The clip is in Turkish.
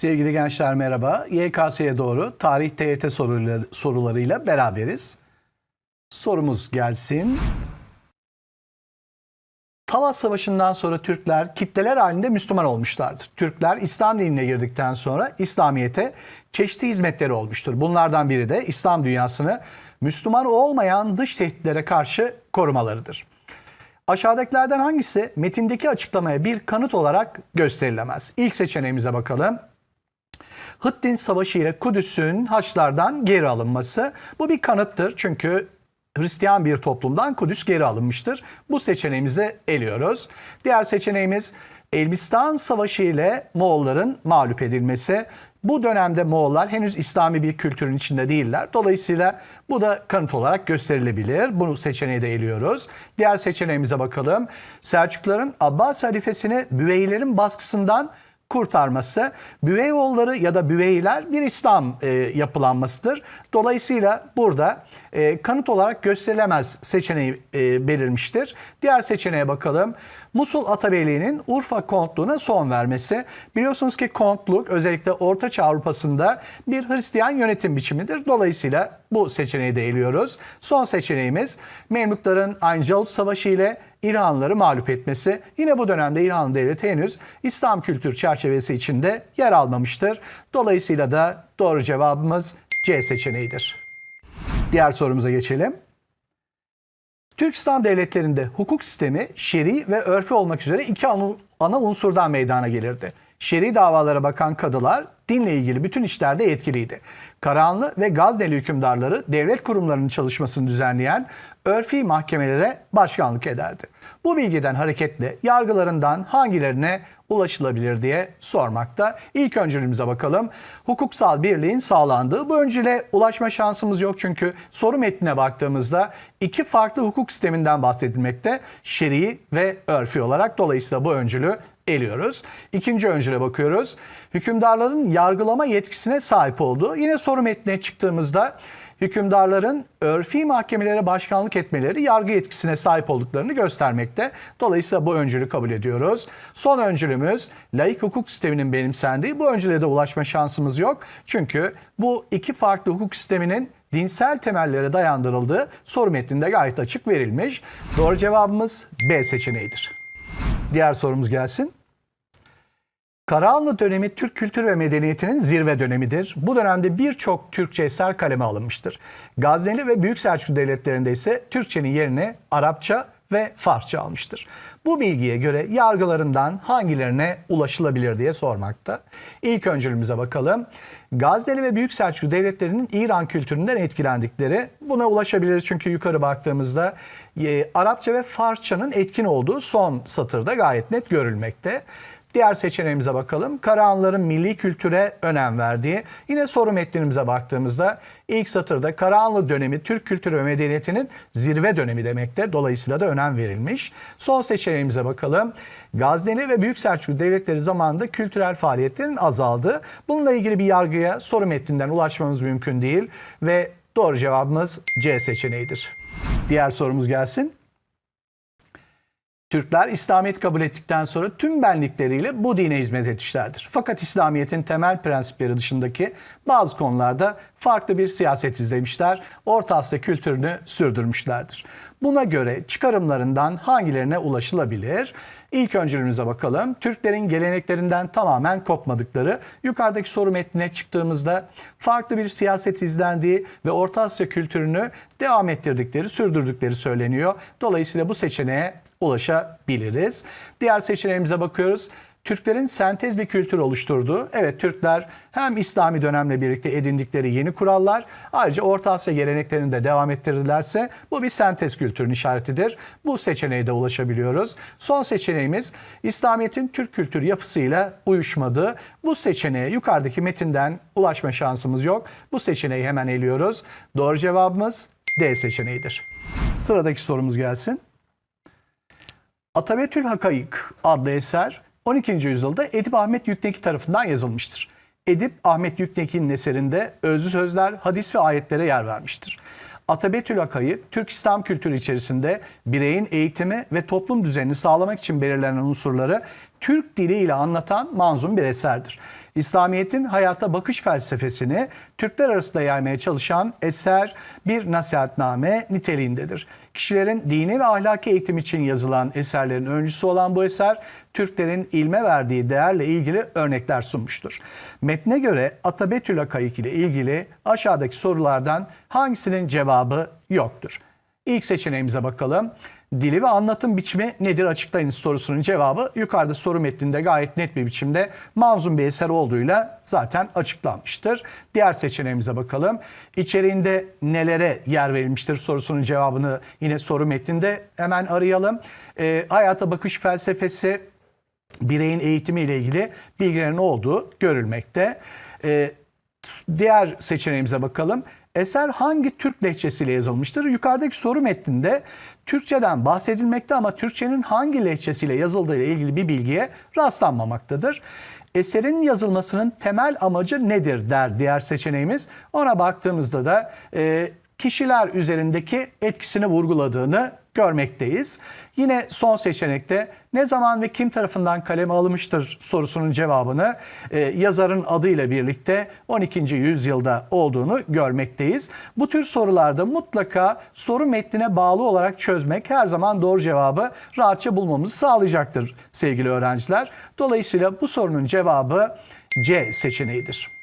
Sevgili gençler merhaba. YKS'ye doğru tarih TYT soruları, sorularıyla beraberiz. Sorumuz gelsin. Talas Savaşı'ndan sonra Türkler kitleler halinde Müslüman olmuşlardır. Türkler İslam dinine girdikten sonra İslamiyet'e çeşitli hizmetleri olmuştur. Bunlardan biri de İslam dünyasını Müslüman olmayan dış tehditlere karşı korumalarıdır. Aşağıdakilerden hangisi metindeki açıklamaya bir kanıt olarak gösterilemez? İlk seçeneğimize bakalım. Hıttin Savaşı ile Kudüs'ün Haçlardan geri alınması. Bu bir kanıttır çünkü Hristiyan bir toplumdan Kudüs geri alınmıştır. Bu seçeneğimizi eliyoruz. Diğer seçeneğimiz Elbistan Savaşı ile Moğolların mağlup edilmesi. Bu dönemde Moğollar henüz İslami bir kültürün içinde değiller. Dolayısıyla bu da kanıt olarak gösterilebilir. Bunu seçeneği de eliyoruz. Diğer seçeneğimize bakalım. Selçukluların Abbas halifesini Büveylerin baskısından kurtarması. Büveyoğulları ya da Büveyler bir İslam e, yapılanmasıdır. Dolayısıyla burada e, kanıt olarak gösterilemez seçeneği e, belirmiştir. Diğer seçeneğe bakalım. Musul Atabeyliği'nin Urfa kontluğuna son vermesi. Biliyorsunuz ki kontluk özellikle Ortaçağ Avrupa'sında bir Hristiyan yönetim biçimidir. Dolayısıyla bu seçeneği de eliyoruz. Son seçeneğimiz Memlukların Ayncalut Savaşı ile İlhanlıları mağlup etmesi. Yine bu dönemde İlhanlı Devleti henüz İslam kültür çerçevesi içinde yer almamıştır. Dolayısıyla da doğru cevabımız C seçeneğidir. Diğer sorumuza geçelim. Türk İslam devletlerinde hukuk sistemi şer'i ve örfü olmak üzere iki ana unsurdan meydana gelirdi. Şer'i davalara bakan kadılar dinle ilgili bütün işlerde yetkiliydi. Karahanlı ve Gazneli hükümdarları devlet kurumlarının çalışmasını düzenleyen örfi mahkemelere başkanlık ederdi. Bu bilgiden hareketle yargılarından hangilerine ulaşılabilir diye sormakta. İlk öncülümüze bakalım. Hukuksal birliğin sağlandığı bu öncüle ulaşma şansımız yok çünkü soru metnine baktığımızda iki farklı hukuk sisteminden bahsedilmekte. Şer'i ve örfi olarak dolayısıyla bu öncülü eliyoruz. İkinci öncüle bakıyoruz. Hükümdarların yargılama yetkisine sahip olduğu. Yine soru metnine çıktığımızda hükümdarların örfi mahkemelere başkanlık etmeleri yargı yetkisine sahip olduklarını göstermekte. Dolayısıyla bu öncülü kabul ediyoruz. Son öncülümüz laik hukuk sisteminin benimsendiği. Bu öncüle de ulaşma şansımız yok. Çünkü bu iki farklı hukuk sisteminin dinsel temellere dayandırıldığı soru metninde gayet açık verilmiş. Doğru cevabımız B seçeneğidir. Diğer sorumuz gelsin. Karahanlı dönemi Türk kültür ve medeniyetinin zirve dönemidir. Bu dönemde birçok Türkçe eser kaleme alınmıştır. Gazneli ve Büyük Selçuklu devletlerinde ise Türkçenin yerini Arapça ve Farsça almıştır. Bu bilgiye göre yargılarından hangilerine ulaşılabilir diye sormakta. İlk öncülümüze bakalım. Gazneli ve Büyük Selçuklu devletlerinin İran kültüründen etkilendikleri buna ulaşabiliriz çünkü yukarı baktığımızda e, Arapça ve Farsçanın etkin olduğu son satırda gayet net görülmekte. Diğer seçeneğimize bakalım. Karahanlıların milli kültüre önem verdiği. Yine soru metnimize baktığımızda ilk satırda Karahanlı dönemi Türk kültürü ve medeniyetinin zirve dönemi demekte. Dolayısıyla da önem verilmiş. Son seçeneğimize bakalım. Gazneli ve Büyük Selçuklu devletleri zamanında kültürel faaliyetlerin azaldığı. Bununla ilgili bir yargıya soru metninden ulaşmamız mümkün değil ve doğru cevabımız C seçeneğidir. Diğer sorumuz gelsin. Türkler İslamiyet kabul ettikten sonra tüm benlikleriyle bu dine hizmet etmişlerdir. Fakat İslamiyet'in temel prensipleri dışındaki bazı konularda farklı bir siyaset izlemişler. Orta Asya kültürünü sürdürmüşlerdir. Buna göre çıkarımlarından hangilerine ulaşılabilir? İlk öncülümüze bakalım. Türklerin geleneklerinden tamamen kopmadıkları, yukarıdaki soru metnine çıktığımızda farklı bir siyaset izlendiği ve Orta Asya kültürünü devam ettirdikleri, sürdürdükleri söyleniyor. Dolayısıyla bu seçeneğe ulaşabiliriz. Diğer seçeneğimize bakıyoruz. Türklerin sentez bir kültür oluşturduğu, evet Türkler hem İslami dönemle birlikte edindikleri yeni kurallar, ayrıca Orta Asya geleneklerini de devam ettirirlerse bu bir sentez kültürünün işaretidir. Bu seçeneğe de ulaşabiliyoruz. Son seçeneğimiz İslamiyet'in Türk kültür yapısıyla uyuşmadığı. Bu seçeneğe yukarıdaki metinden ulaşma şansımız yok. Bu seçeneği hemen eliyoruz. Doğru cevabımız D seçeneğidir. Sıradaki sorumuz gelsin. Atabetül Hakayık adlı eser 12. yüzyılda Edip Ahmet Yükneki tarafından yazılmıştır. Edip Ahmet Yükneki'nin eserinde özlü sözler, hadis ve ayetlere yer vermiştir. Atabetül Akay'ı Türk İslam kültürü içerisinde bireyin eğitimi ve toplum düzenini sağlamak için belirlenen unsurları Türk diliyle anlatan manzum bir eserdir. İslamiyet'in hayata bakış felsefesini Türkler arasında yaymaya çalışan eser bir nasihatname niteliğindedir. Kişilerin dini ve ahlaki eğitim için yazılan eserlerin öncüsü olan bu eser Türklerin ilme verdiği değerle ilgili örnekler sunmuştur. Metne göre Atabetül Akayık ile ilgili aşağıdaki sorulardan hangisinin cevabı yoktur? İlk seçeneğimize bakalım. Dili ve anlatım biçimi nedir açıklayınız sorusunun cevabı yukarıda soru metninde gayet net bir biçimde manzum bir eser olduğuyla zaten açıklanmıştır. Diğer seçeneğimize bakalım. İçeriğinde nelere yer verilmiştir sorusunun cevabını yine soru metninde hemen arayalım. Ee, hayata bakış felsefesi bireyin eğitimi ile ilgili bilgilerin olduğu görülmekte. Ee, diğer seçeneğimize bakalım. Eser hangi Türk lehçesiyle yazılmıştır? Yukarıdaki soru metninde Türkçeden bahsedilmekte ama Türkçenin hangi lehçesiyle yazıldığı ile ilgili bir bilgiye rastlanmamaktadır. Eserin yazılmasının temel amacı nedir der diğer seçeneğimiz. Ona baktığımızda da e, kişiler üzerindeki etkisini vurguladığını görmekteyiz. Yine son seçenekte ne zaman ve kim tarafından kaleme alınmıştır sorusunun cevabını e, yazarın adıyla birlikte 12. yüzyılda olduğunu görmekteyiz. Bu tür sorularda mutlaka soru metnine bağlı olarak çözmek her zaman doğru cevabı rahatça bulmamızı sağlayacaktır sevgili öğrenciler. Dolayısıyla bu sorunun cevabı C seçeneğidir.